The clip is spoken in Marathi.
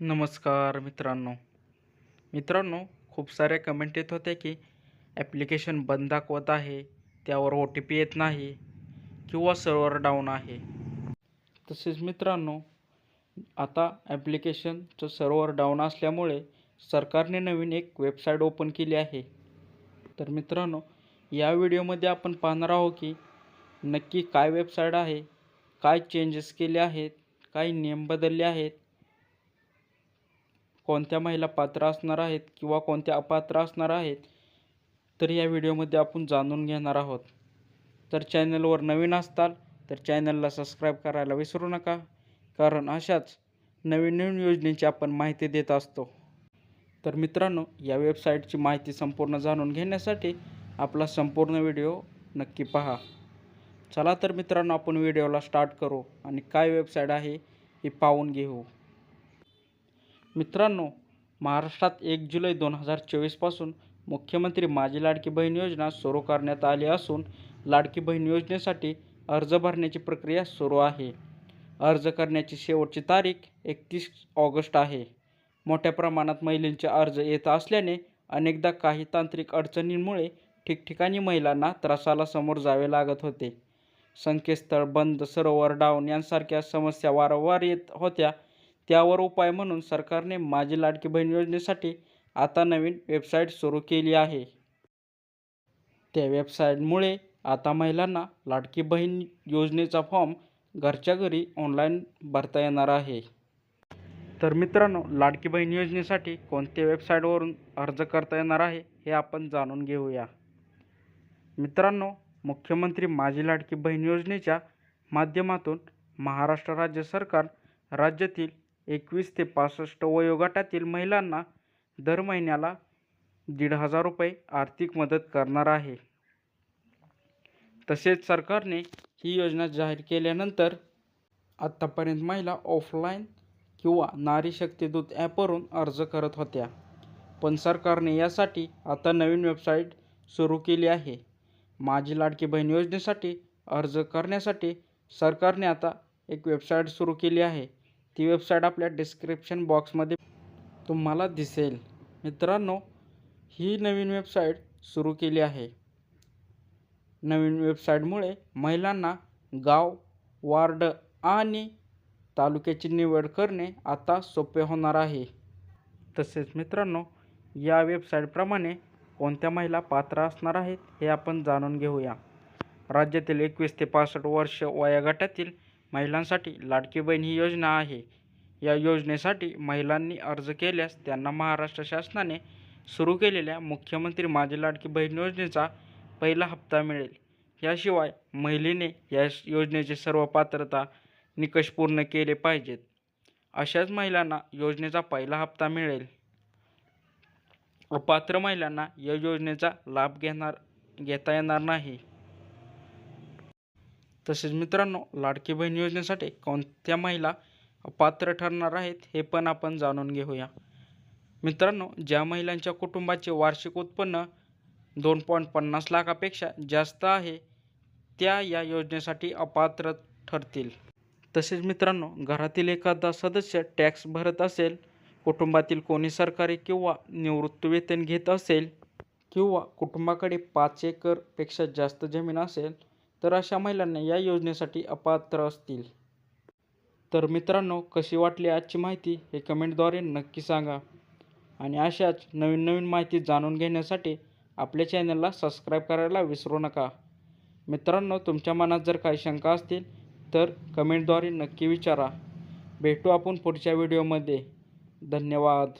नमस्कार मित्रांनो. मित्रांनो खूप साऱ्या कमेंट येत होत्या की ॲप्लिकेशन बंद दाखवत आहे त्यावर ओ टी पी येत नाही किंवा सर्व्हर डाऊन आहे. तसेच मित्रांनो आता ॲप्लिकेशनचं सर्व्हर डाऊन असल्यामुळे सरकारने नवीन एक वेबसाईट ओपन केली आहे. तर मित्रांनो या व्हिडिओमध्ये आपण पाहणार आहोत की नक्की काय वेबसाईट आहे काय चेंजेस केले आहेत काय नियम बदलले आहेत कोणत्या महिला पात्र असणार आहेत किंवा कोणत्या अपात्र असणार आहेत तर या व्हिडिओमध्ये आपण जाणून घेणार आहोत. तर चॅनलवर नवीन असताल तर चॅनलला सबस्क्राईब करायला विसरू नका कारण अशाच नवीन नवीन योजनेची आपण माहिती देत असतो. तर मित्रांनो या वेबसाईटची माहिती संपूर्ण जाणून घेण्यासाठी आपला संपूर्ण व्हिडिओ नक्की पहा. चला तर मित्रांनो आपण व्हिडिओला स्टार्ट करू आणि काय वेबसाईट आहे हे पाहून घेऊ. मित्रांनो महाराष्ट्रात एक जुलै दोन हजार चोवीसपासून मुख्यमंत्री माझी लाडकी बहीण योजना सुरू करण्यात आली असून लाडकी बहीण योजनेसाठी अर्ज भरण्याची प्रक्रिया सुरू आहे. अर्ज करण्याची शेवटची तारीख एकतीस ऑगस्ट आहे. मोठ्या प्रमाणात महिलांचे अर्ज येत असल्याने अनेकदा काही तांत्रिक अडचणींमुळे ठिकठिकाणी महिलांना त्रासाला समोर जावे लागत होते. संकेतस्थळ बंद सरोवर डाऊन यांसारख्या समस्या वारंवार येत होत्या. त्यावर उपाय म्हणून सरकारने माझी लाडकी बहीण योजनेसाठी आता नवीन वेबसाईट सुरू केली आहे. त्या वेबसाईटमुळे आता महिलांना लाडकी बहीण योजनेचा फॉर्म घरच्या घरी ऑनलाईन भरता येणार आहे. तर मित्रांनो लाडकी बहीण योजनेसाठी कोणत्या वेबसाईटवरून अर्ज करता येणार आहे हे आपण जाणून घेऊया. मित्रांनो मुख्यमंत्री माझी लाडकी बहीण योजनेच्या माध्यमातून महाराष्ट्र राज्य सरकार राज्यातील एकवीस ते पासष्ट वयोगटातील महिलांना दर महिन्याला दीड हजार रुपये आर्थिक मदत करणार आहे. तसेच सरकारने ही योजना जाहीर केल्यानंतर आत्तापर्यंत महिला ऑफलाईन किंवा नारी शक्तीदूत ॲपवरून अर्ज करत होत्या. पण सरकारने यासाठी आता नवीन वेबसाईट सुरू केली आहे. माझी लाडकी बहीण योजनेसाठी अर्ज करण्यासाठी सरकारने आता एक वेबसाईट सुरू केली आहे. ती वेबसाईट आपल्या डिस्क्रिप्शन बॉक्समध्ये तुम्हाला दिसेल. मित्रांनो ही नवीन वेबसाईट सुरू केली आहे. नवीन वेबसाईटमुळे महिलांना गाव वार्ड आणि तालुक्याची निवड करणे आता सोपे होणार आहे. तसेच मित्रांनो या वेबसाईटप्रमाणे कोणत्या महिला पात्र असणार आहेत हे आपण जाणून घेऊया. राज्यातील एकवीस ते पासष्ट वर्ष वयोगटातील महिलांसाठी लाडकी बहीण ही योजना आहे. या योजनेसाठी महिलांनी अर्ज केल्यास त्यांना महाराष्ट्र शासनाने सुरू केलेल्या मुख्यमंत्री माझी लाडकी बहीण योजनेचा पहिला हप्ता मिळेल. याशिवाय महिलेने या योजनेचे सर्व पात्रता निकष पूर्ण केले पाहिजेत. अशाच महिलांना योजनेचा पहिला हप्ता मिळेल. अपात्र महिलांना या योजनेचा लाभ घेणार घेता येणार नाही. तसेच मित्रांनो लाडकी बहीण योजनेसाठी कोणत्या महिला पात्र ठरणार आहेत हे पण आपण जाणून घेऊया. मित्रांनो ज्या महिलांच्या कुटुंबाचे वार्षिक उत्पन्न दोन पॉईंट पन्नास लाखापेक्षा जास्त आहे त्या या योजनेसाठी अपात्र ठरतील. तसेच मित्रांनो घरातील एखादा सदस्य टॅक्स भरत असेल कुटुंबातील कोणी सरकारी किंवा निवृत्तीवेतन घेत असेल किंवा कुटुंबाकडे पाच एकरपेक्षा जास्त जमीन असेल तर अशा महिलांना या योजनेसाठी अपात्र असतील. तर मित्रांनो कशी वाटली आजची माहिती हे कमेंटद्वारे नक्की सांगा. आणि अशाच नवीन नवीन माहिती जाणून घेण्यासाठी आपल्या चॅनलला सबस्क्राईब करायला विसरू नका. मित्रांनो तुमच्या मनात जर काही शंका असतील तर कमेंटद्वारे नक्की विचारा. भेटू आपण पुढच्या व्हिडिओमध्ये. धन्यवाद.